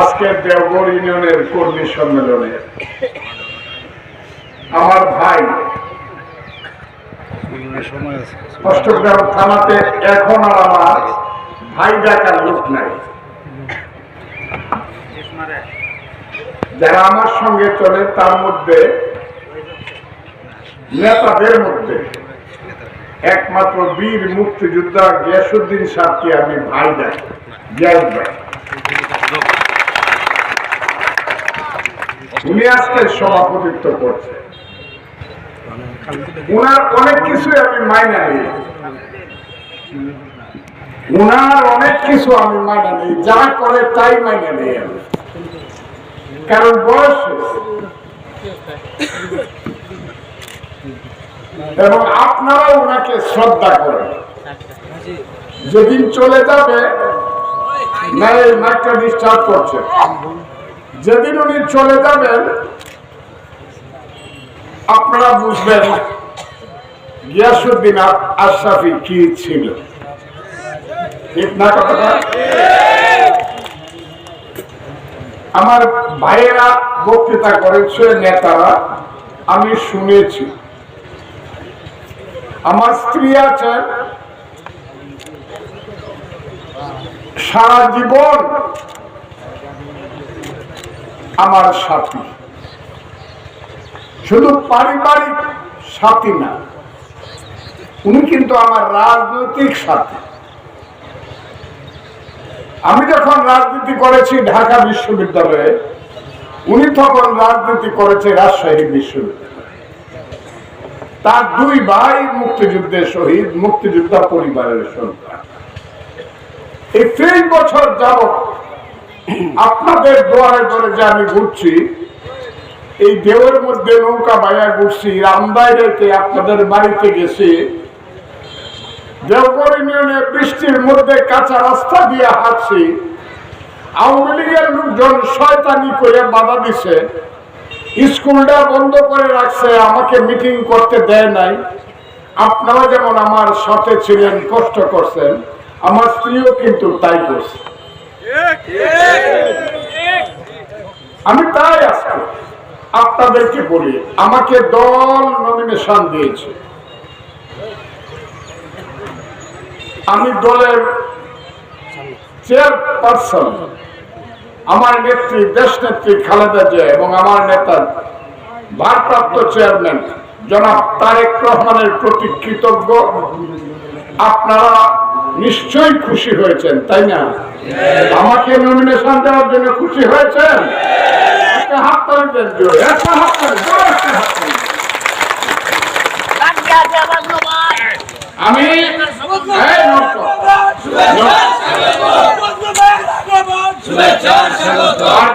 আজকে দেওগড় ইউনিয়নের কর্মী সম্মেলনে আমার ভাই অষ্টগ্রাম থানাতে এখন আর আমার ভাই ডাকার লোক নাই। যারা আমার সঙ্গে চলে, তার মধ্যে নেতাদের মধ্যে একমাত্র বীর মুক্তিযোদ্ধা গিয়াসুদ্দিন সাহকে আমি ভাই ডাকি গিয়াস ভাই উনি আজকে সভাপতিত্ব করছে। উনার অনেক কিছু আমি মাইনা নিই। উনার অনেক কিছু আমি মাইনা নিই, যা করে তাই মাইনা নিই আমি। কারণ বয়স এবং আপনারা ওনাকে শ্রদ্ধা করেন। যেদিন চলে যাবে না এই মাইকটা ডিস্টার্ব করছে। যেদিন উনি চলে যাবেন, আপনারা বুঝবেন গিয়াসুদ্দিন আ- আশরাফি কি ছিল। ঠিক না কথাটা? আমার ভাইয়েরা বক্তৃতা করেছে, নেতারা, আমি শুনেছি। আমার স্ত্রী আছেন। সারা জীবন আমার সাথী। শুধু পারিবারিক সাথী না, উনি কিন্তু আমার রাজনৈতিক সাথী। আমি যখন রাজনীতি করেছি ঢাকা বিশ্ববিদ্যালয়ে, উনি তখন রাজনীতি করেছে রাজশাহী বিশ্ববিদ্যালয়ে। তার দুই ভাই মুক্তিযুদ্ধের শহীদ, মুক্তিযোদ্ধা পরিবারের সন্তান। এই ত্রিশ বছর যাবৎ আপনাদের দোয়ারে ধরে যে আমি ঘুরছি, এই দেওয়ের মধ্যে নৌকা বাইয়া ঘুরছি রামদাইরেতে আপনাদের বাড়িতে গেছি। দেওগড় ইউনিয়নে বৃষ্টির মধ্যে কাঁচা রাস্তা দিয়ে হাঁটছি। আওয়ামী লীগের লোকজন শয়তানি করে বাধা দিছে। স্কুলটা বন্ধ করে রাখছে, আমাকে মিটিং করতে দেয় নাই। আপনারা যেমন আমার সাথে ছিলেন, কষ্ট করছেন, আমার স্ত্রীও কিন্তু তাই করছে। আমি তাই আজকে আপনাদেরকে বলি, আমাকে দল নমিনেশন দিয়েছে। আমি দলের চেয়ারপারসন আমার নেত্রী, দেশ নেত্রী খালেদা জিয়া এবং আমার নেতা, ভারপ্রাপ্ত চেয়ারম্যান জনাব তারেক রহমানের প্রতি কৃতজ্ঞ। আপনারা নিশ্চয়ই খুশি হয়েছেন তাই না আমাকে নমিনেশন দেওয়ার জন্য খুশি হয়েছেন। আমি আর